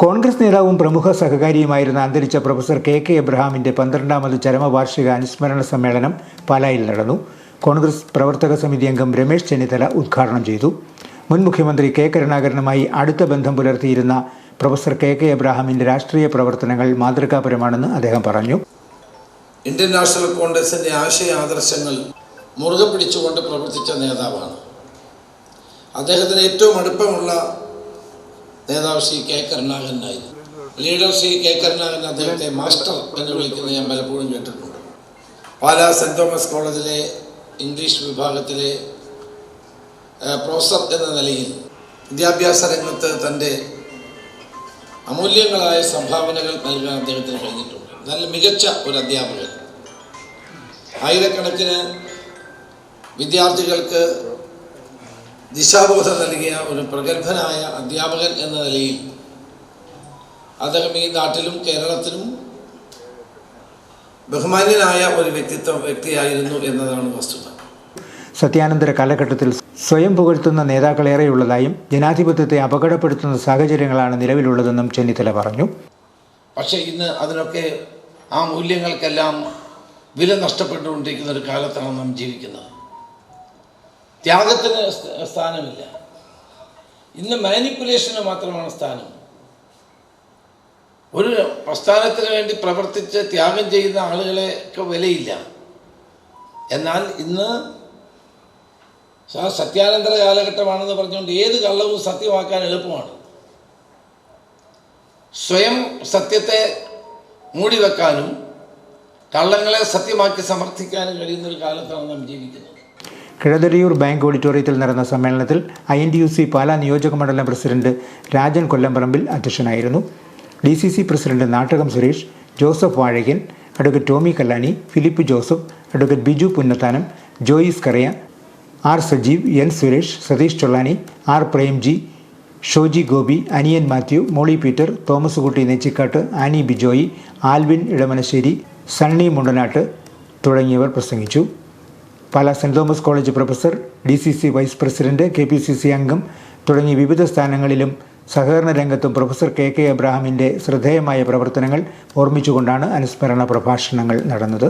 കോൺഗ്രസ് നേതാവും പ്രമുഖ സഹകാരിയുമായിരുന്ന അന്തരിച്ച പ്രൊഫസർ കെ കെ എബ്രഹാമിന്റെ പന്ത്രണ്ടാമത് ചരമവാർഷിക അനുസ്മരണ സമ്മേളനം പാലായിൽ നടന്നു. കോൺഗ്രസ് പ്രവർത്തക സമിതി അംഗം രമേശ് ചെന്നിത്തല ഉദ്ഘാടനം ചെയ്തു. മുൻ മുഖ്യമന്ത്രി കെ കരുണാകരനുമായി അടുത്ത ബന്ധം പുലർത്തിയിരുന്ന പ്രൊഫസർ കെ കെ എബ്രഹാമിന്റെ രാഷ്ട്രീയ പ്രവർത്തനങ്ങൾ മാതൃകാപരമാണെന്ന് അദ്ദേഹം പറഞ്ഞു. ഇന്ത്യൻ നാഷണൽ കോൺഗ്രസിന്റെ ആശയ ആദർശങ്ങൾ മുറുകെ പിടിച്ചുകൊണ്ട് പ്രവർത്തിച്ച നേതാവാണ്. അദ്ദേഹത്തിന് ഏറ്റവും അടുപ്പമുള്ള നേതാവ് ശ്രീ കെ കരുണാകരനായിരുന്നു ലീഡർ ശ്രീ കെ കരുണാകരൻ അദ്ദേഹത്തെ മാസ്റ്റർ എന്ന് വിളിക്കുന്നത് ഞാൻ പലപ്പോഴും കേട്ടിട്ടുണ്ട്. പാലാ സെന്റ് തോമസ് കോളേജിലെ ഇംഗ്ലീഷ് വിഭാഗത്തിലെ പ്രൊഫസർ എന്ന നിലയിൽ വിദ്യാഭ്യാസ രംഗത്ത് തന്റെ അമൂല്യങ്ങളായ സംഭാവനകൾ നൽകാൻ അദ്ദേഹത്തിന് കഴിഞ്ഞിട്ടുണ്ട്. നല്ല മികച്ച ഒരു അധ്യാപകൻ. ആയിരക്കണക്കിന് വിദ്യാർത്ഥികൾക്ക് ദിശാബോധം നൽകിയ ഒരു പ്രഗത്ഭനായ അധ്യാപകൻ എന്ന നിലയിൽ അദ്ദേഹം ഈ നാട്ടിലും കേരളത്തിലും ബഹുമാന്യനായ ഒരു വ്യക്തിത്വം വ്യക്തിയായിരുന്നു എന്നതാണ് വസ്തുത. സത്യാനന്തര കാലഘട്ടത്തിൽ സ്വയം പുകഴ്ത്തുന്ന നേതാക്കളേറെയുള്ളതായും ജനാധിപത്യത്തെ അപകടപ്പെടുത്തുന്ന സാഹചര്യങ്ങളാണ് നിലവിലുള്ളതെന്നും ചെന്നിത്തല പറഞ്ഞു. പക്ഷേ ഇന്ന് അതിനൊക്കെ ആ മൂല്യങ്ങൾക്കെല്ലാം വില നഷ്ടപ്പെട്ടുകൊണ്ടിരിക്കുന്ന ഒരു കാലത്താണ് നാം ജീവിക്കുന്നത്. ത്യാഗത്തിന് സ്ഥാനമില്ല. ഇന്ന് മാനിപ്പുലേഷന് മാത്രമാണ് സ്ഥാനം. ഒരു പ്രസ്ഥാനത്തിന് വേണ്ടി പ്രവർത്തിച്ച് ത്യാഗം ചെയ്യുന്ന ആളുകളെയൊക്കെ വിലയില്ല. എന്നാൽ ഇന്ന് സത്യാനന്തര കാലഘട്ടമാണെന്ന് പറഞ്ഞുകൊണ്ട് ഏത് കള്ളവും സത്യമാക്കാൻ എളുപ്പമാണ്. സ്വയം സത്യത്തെ മൂടിവെക്കാനും കള്ളങ്ങളെ സത്യമാക്കി സമർത്ഥിക്കാനും കഴിയുന്ന ഒരു കാലത്താണ് നാം ജീവിക്കുന്നത്. കിഴതരിയൂർ ബാങ്ക് ഓഡിറ്റോറിയത്തിൽ നടന്ന സമ്മേളനത്തിൽ I N D U C Pala നിയോജക മണ്ഡലം പ്രസിഡന്റ് രാജൻ കൊല്ലംപറമ്പിൽ അധ്യക്ഷനായിരുന്നു. D C C president Nattakam Suresh Joseph Vazhakan advocate Tommy Kallani Philip Joseph advocate Biju Punnathanam Joyce Kariya R Sajeev N Suresh Satheesh Chollani R Premji Shoji Gopi Aniyan Matthew Molly Peter Thomas Kutty Nechikkattu Annie Bijoy Alvin Edamanassery Sunny Mundanattu തുടങ്ങിയവർ പ്രസംഗിച്ചു. Pala saint Thomas college professor D C C vice president K P C C അംഗം തുടങ്ങി വിവിധ സ്ഥാനങ്ങളിലും സഹകരണ രംഗത്തും professor K K എബ്രാഹിമിന്റെ ശ്രദ്ധേയമായ പ്രവർത്തനങ്ങൾ ഓർമ്മിച്ചുകൊണ്ടാണ് അനുസ്മരണ പ്രഭാഷണങ്ങൾ നടന്നത്.